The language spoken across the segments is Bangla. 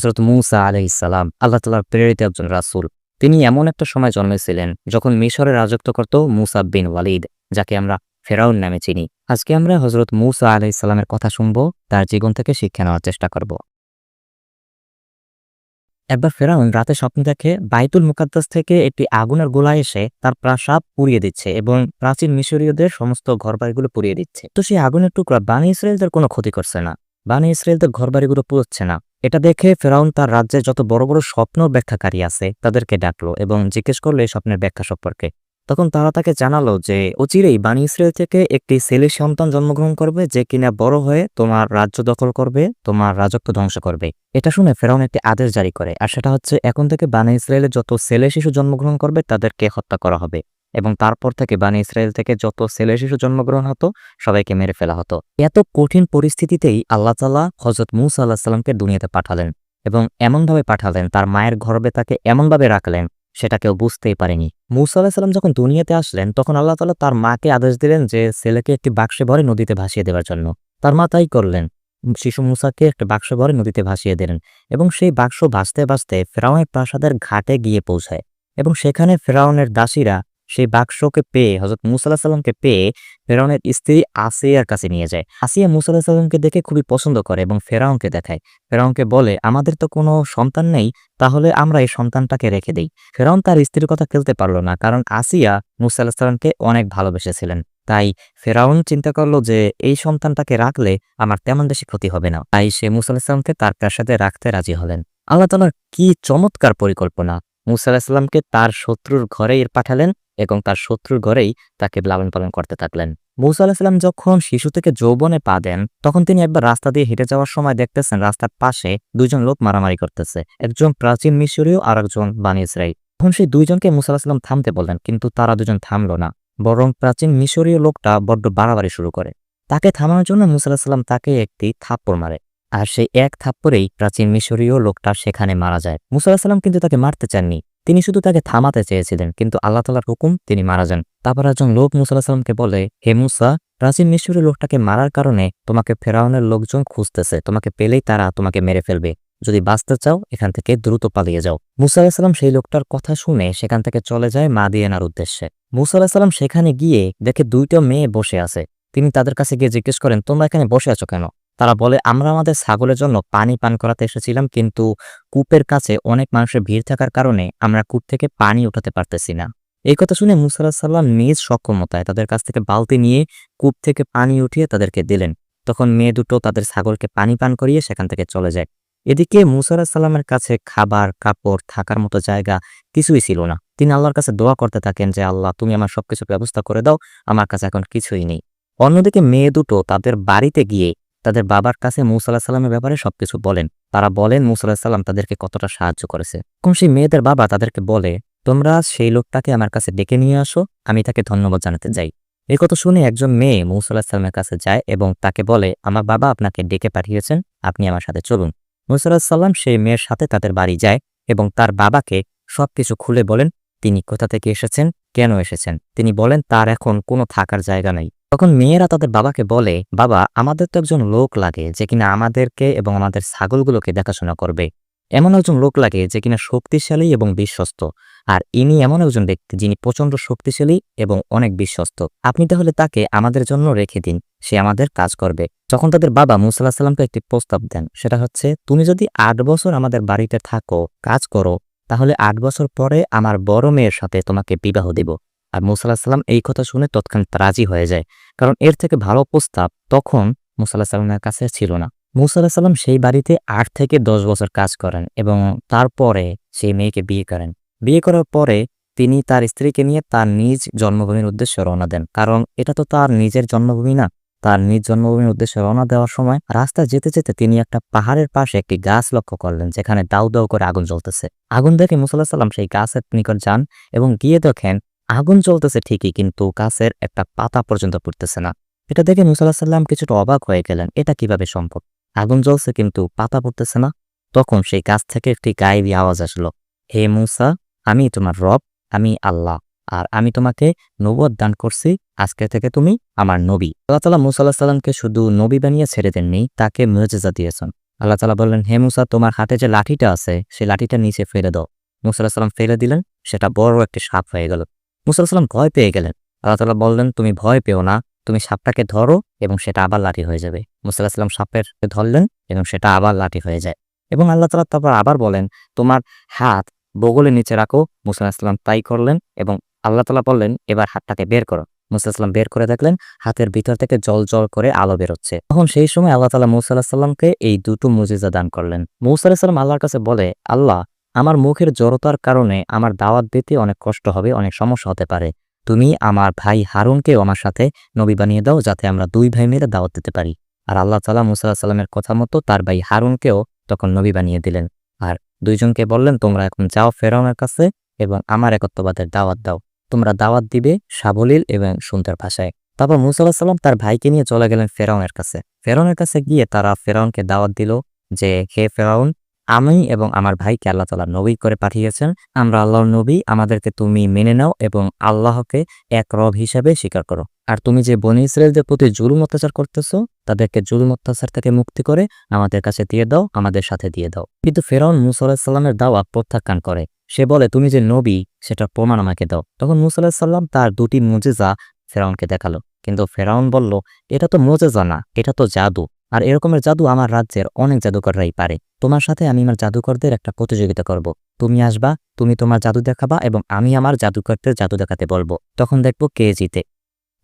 হজরত মুসা আলহ ইসালাম আল্লাহ তালার প্রেরিত একজন রাসুল। তিনি এমন একটা সময় জন্মেছিলেন যখন মিশরে রাজত্ব করত মুসা বিন ওয়ালিদ, যাকে আমরা ফেরাউন নামে চিনি। আজকে আমরা হজরত মুসা আলহ ইসলামের কথা শুনব, তার জীবন থেকে শিক্ষা নেওয়ার চেষ্টা করব। একবার ফেরাউন রাতে স্বপ্ন দেখে বাইতুল মুকাদ্দাস থেকে একটি আগুনের গোলা এসে তার প্রাসাদ পুড়িয়ে দিচ্ছে এবং প্রাচীন মিশরীয়দের সমস্ত ঘরবাড়িগুলো পুড়িয়ে দিচ্ছে। তো সেই আগুনের টুকরা বানি ইসরায়েলদের কোনো ক্ষতি করছে না। বানি ইসরায়েলদের ঘরবাড়িগুলো পুড়োচ্ছে না। এটা দেখে ফেরাউন তার রাজ্যে যত বড় বড় স্বপ্ন ব্যাখ্যাকারী আছে তাদেরকে ডাকলো এবং জিজ্ঞেস করল এই স্বপ্নের ব্যাখ্যা সম্পর্কে। তখন তারা তাকে জানালো যে অচিরেই বানি ইসরায়েল থেকে একটি ছেলে সন্তান জন্মগ্রহণ করবে যে কিনা বড় হয়ে তোমার রাজ্য দখল করবে, তোমার রাজত্ব ধ্বংস করবে। এটা শুনে ফেরাউন একটি আদেশ জারি করে, আর সেটা হচ্ছে এখন থেকে বানি ইসরায়েলের যত ছেলে শিশু জন্মগ্রহণ করবে তাদেরকে হত্যা করা হবে। এবং তারপর থেকে বানি ইসরায়েল থেকে যত ছেলে শিশু জন্মগ্রহণ হতো, সবাইকে মেরে ফেলা হতো। এত কঠিন পরিস্থিতিতেই আল্লাহ তালা হজরত মুসা আল্লাহ সাল্লামকে দুনিয়াতে পাঠালেন এবং এমনভাবে পাঠালেন, তার মায়ের গর্ভে তাকে এমনভাবে রাখলেন, সেটা কেউ বুঝতেই পারেনি। মুসা আল্লাহ সাল্লাম যখন দুনিয়াতে আসলেন, তখন আল্লাহ তালা তার মাকে আদেশ দিলেন যে, ছেলেকে একটি বাক্সে ভরে নদীতে ভাসিয়ে দেওয়ার জন্য। তার মা তাই করলেন। শিশু মুসাকে একটা বাক্স ভরে নদীতে ভাসিয়ে দিলেন এবং সেই বাক্স ভাসতে ভাসতে ফেরাউনের প্রাসাদের ঘাটে গিয়ে পৌঁছায় এবং সেখানে ফেরাউনের দাসীরা সেই বাক্সকে পেয়ে হজরত মুসাল্লাহ সাল্লামকে পেয়ে ফেরাউনের স্ত্রী আসিয়ার কাছে নিয়ে যায়। আসিয়া মুসাল্লাহ সাল্লামকে দেখে খুবই পছন্দ করে এবং ফেরাউনকে দেখায়। ফেরাউনকে বলে, আমাদের তো কোনো সন্তান নেই, তাহলে আমরা এই সন্তানটাকে রেখে দিই। ফেরাউন তার স্ত্রীর কথা খেলতে পারল না, কারণ আসিয়া মুসাল্লাহ সাল্লামকে অনেক ভালোবেসেছিলেন। তাই ফেরাউন চিন্তা করল যে, এই সন্তানটাকে রাখলে আমার তেমন বেশি ক্ষতি হবে না। তাই সে মুসাল্লাহ সাল্লামকে তার প্রাসাদে রাখতে রাজি হলেন। আল্লাহ তালার কি চমৎকার পরিকল্পনা! মুসা আলাহিসাল্লামকে তার শত্রুর ঘরেই পাঠালেন এবং তার শত্রুর ঘরেই তাকে লালন পালন করতে থাকলেন। মৌসা আলাহিসাল্লাম যখন শিশু থেকে যৌবনে পা দেন, তখন তিনি একবার রাস্তা দিয়ে হেঁটে যাওয়ার সময় দেখতেছেন রাস্তার পাশে দুইজন লোক মারামারি করতেছে। একজন প্রাচীন মিশরীয় আর একজন বানি ইসরাইল। তখন সেই দুইজনকে মুসা আলাহিসাল্লাম থামতে বললেন, কিন্তু তারা দুজন থামলো না, বরং প্রাচীন মিশরীয় লোকটা বড্ড বাড়াবাড়ি শুরু করে। তাকে থামানোর জন্য মুসা আলাহিসাল্লাম তাকে একটি থাপ্পড় মারে, আর সেই এক থাপ্পড়েই প্রাচীন মিশরীয় লোকটা সেখানে মারা যায়। মুসা আলাহিসাল্লাম কিন্তু তাকে মারতে চাননি। তিনি শুধু তাকে থামাতে চেয়েছিলেন, কিন্তু আল্লাহ তালার হুকুম তিনি মারা যান। তারপর একজন লোক মুসাল্লাহ সাল্লামকে বলে, হে মুসা, প্রাচীন মিশরের লোকটাকে মারার কারণে তোমাকে ফেরাউনের লোকজন খুঁজতেছে, তোমাকে পেলেই তারা তোমাকে মেরে ফেলবে। যদি বাঁচতে চাও, এখান থেকে দ্রুত পালিয়ে যাও। মুসা সেই লোকটার কথা শুনে সেখান থেকে চলে যায় মা মাদিয়ানার উদ্দেশ্যে। মুসা আলাহিসাল্লাম সেখানে গিয়ে দেখে দুইটা মেয়ে বসে আছে। তিনি তাদের কাছে গিয়ে জিজ্ঞেস করেন, তোমরা এখানে বসে আছো কেন? তারা বলে, আমরা আমাদের ছাগলের জন্য পানি পান করাতে এসেছিলাম, কিন্তু কূপের কাছে অনেক মানুষের ভিড় থাকার কারণে আমরা কূপ থেকে পানি উঠাতে পারতেছি না। এই কথা শুনে মুসাল্লাহ সাল্লাম নিজ সক্ষমতায় তাদের কাছ থেকে বালতি নিয়ে কূপ থেকে পানি উঠিয়ে তাদেরকে দিলেন। তখন মেয়ে দুটো তাদের ছাগলকে পানি পান করিয়ে সেখান থেকে চলে যায়। এদিকে মুসাল্লাহ সাল্লামের কাছে খাবার, কাপড়, থাকার মতো জায়গা কিছুই ছিল না। তিনি আল্লাহর কাছে দোয়া করতে থাকেন যে, আল্লাহ, তুমি আমার সবকিছু ব্যবস্থা করে দাও, আমার কাছে এখন কিছুই নেই। অন্যদিকে মেয়ে দুটো তাদের বাড়িতে গিয়ে তাদের বাবার কাছে মৌসাল্লাহ সাল্লামের ব্যাপারে সবকিছু বলেন। তারা বলেন মৌসাল্লাহ সাল্লাম তাদেরকে কতটা সাহায্য করেছে। তখন সেই মেয়েদের বাবা তাদেরকে বলে, তোমরা সেই লোকটাকে আমার কাছে ডেকে নিয়ে আসো, আমি তাকে ধন্যবাদ জানাতে যাই। এই কথা শুনে একজন মেয়ে মৌসাল্লাহ সাল্লামের কাছে যায় এবং তাকে বলে, আমার বাবা আপনাকে ডেকে পাঠিয়েছেন, আপনি আমার সাথে চলুন। মৌসাল্লাহ সাল্লাম সেই মেয়ের সাথে তাদের বাড়ি যায় এবং তার বাবাকে সবকিছু খুলে বলেন, তিনি কোথা থেকে এসেছেন? কেন এসেছেন? তিনি বলেন, তার এখন কোনো থাকার জায়গা নেই। তখন মেয়েরা তাদের বাবাকে বলে, বাবা, আমাদের তো একজন লোক লাগে যে কিনা আমাদেরকে এবং আমাদের ছাগলগুলোকে দেখাশোনা করবে। এমন একজন লোক লাগে যে কিনা শক্তিশালী এবং বিশ্বস্ত। আর ইনি এমন একজন ব্যক্তি যিনি প্রচণ্ড শক্তিশালী এবং অনেক বিশ্বস্ত। আপনি তাহলে তাকে আমাদের জন্য রেখে দিন, সে আমাদের কাজ করবে। যখন তাদের বাবা মুসাল্লাহ সাল্লামকে একটি প্রস্তাব দেন। সেটা হচ্ছে, তুমি যদি আট বছর আমাদের বাড়িতে থাকো, কাজ করো, তাহলে আট বছর পরে আমার বড় মেয়ের সাথে তোমাকে বিবাহ দিব। আর মুসাল্লাহ সাল্লাম এই কথা শুনে তৎক্ষণাৎ রাজি হয়ে যায়। কারণ এর থেকে ভালো প্রস্তাব তখন মুসাল্লাহ সাল্লামের কাছে ছিল না। মুসাল্লাহ সাল্লাম সেই বাড়িতে আট থেকে দশ বছর কাজ করেন এবং তারপরে সেই মেয়েকে বিয়ে করেন। বিয়ে করার পরে তিনি তার স্ত্রীকে নিয়ে তার নিজ জন্মভূমির উদ্দেশ্যে রওনা দেন। কারণ এটা তো তার নিজের জন্মভূমি না। তার নিজ জন্মভূমির উদ্দেশ্যে রওনা দেওয়ার সময় রাস্তা যেতে যেতে তিনি একটা পাহাড়ের পাশে একটি গাছ লক্ষ্য করলেন, যেখানে দাউ দাউ করে আগুন জ্বলতেছে। আগুন দেখে মুসাল্লাহ সাল্লাম সেই গাছের নিকট যান এবং গিয়ে দেখেন আগুন চলতেছে ঠিকই, কিন্তু গাছের একটা পাতা পর্যন্ত পড়তেছে না। এটা দেখে মুসাল্লাহ সাল্লাম কিছুটা অবাক হয়ে গেলেন, এটা কীভাবে সম্ভব? আগুন জ্বলছে কিন্তু পাতা পড়তেছে না? তখন সেই গাছ থেকে একটি গায়েবী আওয়াজ আসলো, হে মুসা, আমি তোমার রব, আমি আল্লাহ, আর আমি তোমাকে নবদ দান করছি, আজকে থেকে তুমি আমার নবী। আল্লাহ তালা মুসাল্লাহ সাল্লামকে শুধু নবী বানিয়ে ছেড়ে দেননি, তাকে মর্যাদা দিয়েছেন। আল্লাহ তালা বললেন, হে মুসা, তোমার হাতে যে লাঠিটা আছে সেই লাঠিটা নিচে ফেলে দাও। মুসা আল্লাহ সাল্লাম ফেলে দিলেন, সেটা বড় একটি সাপ হয়ে গেল। মুসা আল্লাহ সাল্লাম ভয় পেয়ে গেলেন। আল্লাহ তালা বললেন, তুমি ভয় পেও না, তুমি সাপটাকে ধরো এবং সেটা আবার লাঠি হয়ে যাবে। মুসা আল্লাহ সাল্লাম সাপের ধরলেন এবং সেটা আবার লাঠি হয়ে যায়। এবং আল্লাহ তালা তারপর আবার বলেন, তোমার হাত বগলের নিচে রাখো। মুসা আল্লাহ সাল্লাম তাই করলেন এবং আল্লাহ তালা বললেন, এবার হাতটাকে বের করো। মুসা সাল্লাম বের করে দেখলেন, হাতের ভিতর থেকে জল জল করে আলো বেরোচ্ছে। তখন সেই সময় আল্লাহ তালা মৌসা আল্লাহ সাল্লামকে এই দুটো মুজিজা দান করলেন। মৌসা আল্লাহ সাল্লাম আল্লাহর কাছে বলে, আল্লাহ আমার মুখের জড়তার কারণে আমার দাওয়াত দিতে অনেক কষ্ট হবে, অনেক সমস্যা হতে পারে। তুমি আমার ভাই হারুনকেও আমার সাথে নবী বানিয়ে দাও যাতে আমরা দুই ভাই মিলে দাওয়াত দিতে পারি। আর আল্লাহ তালা মুসা আল্লাহ সাল্লামের কথা মতো তার ভাই হারুনকেও তখন নবী বানিয়ে দিলেন। আর দুইজনকে বললেন, তোমরা এখন যাও ফেরাউনের কাছে এবং আমার একত্ববাদের দাওয়াত দাও। তোমরা দাওয়াত দিবে সাবলীল এবং সুন্দর ভাষায়। তারপর মুসা আল্লাহ সাল্লাম তার ভাইকে নিয়ে চলে গেলেন ফেরাউনের কাছে। ফেরাউনের কাছে গিয়ে তারা ফেরাউনকে দাওয়াত দিল যে, হে ফেরাউন আমি এবং আমার ভাইকে আল্লাহ তালা নবী করে পাঠিয়েছেন। আমরা আল্লাহর নবী, আমাদেরকে তুমি মেনে নাও এবং আল্লাহকে এক রব হিসাবে স্বীকার করো। আর তুমি যে বনি ইসরায়েলদের প্রতি জুলুম অত্যাচার করতেছো, তাদেরকে জুলুম অত্যাচার থেকে মুক্তি করে আমাদের কাছে দিয়ে দাও, আমাদের সাথে দিয়ে দাও। কিন্তু ফেরাউন মুসা আলাহিসাল্লামের দাওয়া প্রত্যাখ্যান করে। সে বলে, তুমি যে নবী সেটা প্রমাণ আমাকে দাও। তখন মুসা আলাহিসাল্লাম তার দুটি মুজিজা ফেরাউনকে দেখাল। কিন্তু ফেরাউন বলল, এটা তো মোজেজা না, এটা তো জাদু। আর এরকমের জাদু আমার রাজ্যের অনেক জাদুকররাই পারে। তোমার সাথে আমি আমার জাদুকরদের একটা প্রতিযোগিতা করব। তুমি আসবা, তুমি তোমার জাদু দেখাবা এবং আমি আমার জাদুকরদের জাদু দেখাতে বলব। তখন দেখব কে জিতে।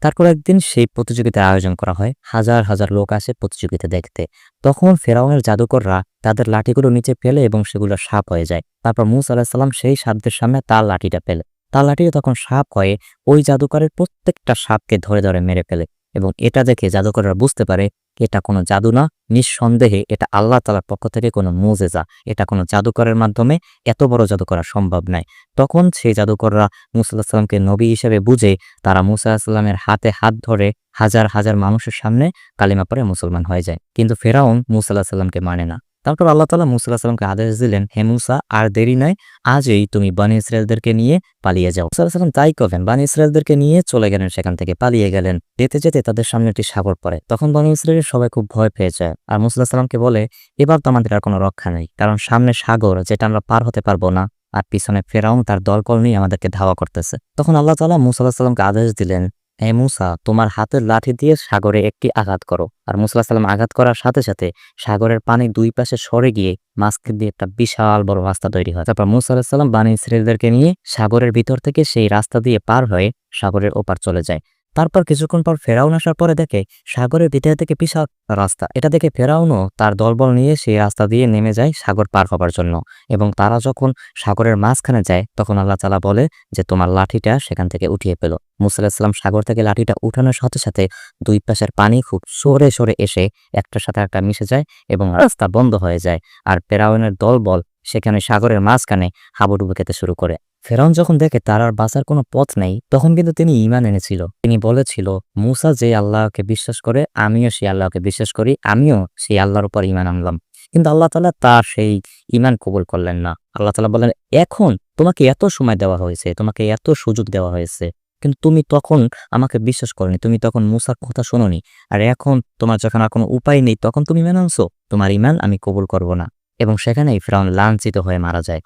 তারপর একদিন সেই প্রতিযোগিতার আয়োজন করা হয়। হাজার হাজার লোক আসে প্রতিযোগিতা দেখতে। তখন ফেরাউনের জাদুকররা তাদের লাঠিগুলো নিচে ফেলে এবং সেগুলো সাপ হয়ে যায়। তারপর মুসা আলাহিসাল্লাম সেই সাপদের সামনে তার লাঠিটা পেলে তার লাঠিটা তখন সাপ হয়ে ওই জাদুকরের প্রত্যেকটা সাপকে ধরে ধরে মেরে ফেলে। এবং এটা দেখে জাদুকররা বুঝতে পারে এটা কোনো জাদু না। নিঃসন্দেহে এটা আল্লাহ তালার পক্ষ থেকে কোনো মোজেজা। এটা কোনো জাদুকরের মাধ্যমে এত বড় জাদু করা সম্ভব নয়। তখন সেই জাদুকররা মুসাল্লাহ সাল্লামকে নবী হিসেবে বুঝে তারা মুসা সাল্লামের হাতে হাত ধরে হাজার হাজার মানুষের সামনে কালিমা পরে মুসলমান হয়ে যায়। কিন্তু ফেরাউন মুসাল্লাহ সাল্লামকে মানে না। তারপর আল্লাহ তালা মুসাল্লাহ সাল্লামকে আদেশ দিলেন, হে মুসা, আর দেরি নয় আজই তুমি বানি ইসরায়েলদেরকে নিয়ে পালিয়ে যাও। মুসা সাল্লাম তাই করলেন বানি ইসরায়েলদেরকে নিয়ে চলে গেলেন, সেখান থেকে পালিয়ে গেলেন। যেতে যেতে তাদের সামনে একটি সাগর পড়ে। তখন বানি ইসরায়েলের সবাই খুব ভয় পেয়ে যায়। আর মুসাল্লাহ সাল্লামকে বলে, এবার তো আমাদের আর কোনো রক্ষা নেই, কারণ সামনে সাগর, যেটা আমরা পার হতে পারব না, আর পিছনে ফেরাউন তার দলকল নিয়ে আমাদেরকে ধাওয়া করতেছে। তখন আল্লাহ তালা মুসাল্লাহ সাল্লামকে আদেশ দিলেন হে মুসা, তোমার হাতের লাঠি দিয়ে সাগরে একটি আঘাত করো। আর মুসলা সাল্লাম আঘাত করার সাথে সাথে সাগরের পানি দুই পাশে সরে গিয়ে মাঝখান দিয়ে একটা বিশাল বড় রাস্তা তৈরি হয়। তারপর মুসা আল্লাহ সাল্লাম বানী ইসরায়েলদেরকে নিয়ে সাগরের ভিতর থেকে সেই রাস্তা দিয়ে পার হয়ে সাগরের ওপার চলে যায়। তারপর কিছুক্ষণ পর ফেরাউন আসার পরে দেখে সাগরের ভিতরে থেকে বিশাল রাস্তা। এটা দেখে ফেরাউনও তার দলবল নিয়ে সেই রাস্তা দিয়ে নেমে যায় সাগর পার হবার জন্য এবং তারা যখন সাগরের মাঝখানে যায় তখন আল্লাহ তালা বলে যে, তোমার লাঠিটা সেখান থেকে উঠিয়ে পেল মুসাল্লাহাম সাগর থেকে লাঠিটা উঠানোর সাথে সাথে দুই পাশের পানি খুব সরে সরে এসে একটার সাথে একটা মিশে যায় এবং রাস্তা বন্ধ হয়ে যায়। আর ফেরাউনের দলবল সেখানে সাগরের মাঝখানে হাবুডুবু খেতে শুরু করে। ফেরাউন যখন দেখে তার আর বাঁচার কোনো পথ নেই, তখন কিন্তু তিনি ইমান এনেছিল। তিনি বলেছিল, মুসা যে আল্লাহকে বিশ্বাস করে, আমিও সেই আল্লাহকে বিশ্বাস করি, আমিও সেই আল্লাহর উপর ইমান আনলাম। কিন্তু আল্লাহ তালা তার সেই ইমান কবুল করলেন না। আল্লাহ তালা বললেন, এখন তোমাকে এত সময় দেওয়া হয়েছে, তোমাকে এত সুযোগ দেওয়া হয়েছে, কিন্তু তুমি তখন আমাকে বিশ্বাস করনি, তুমি তখন মুসার কথা শোনোনি, আর এখন তোমার যখন আর কোনো উপায় নেই, তখন তুমি ইমান আনছো, তোমার ইমান আমি কবুল করব না। এবং সেখানেই ফেরাউন লাঞ্ছিত হয়ে মারা যায়।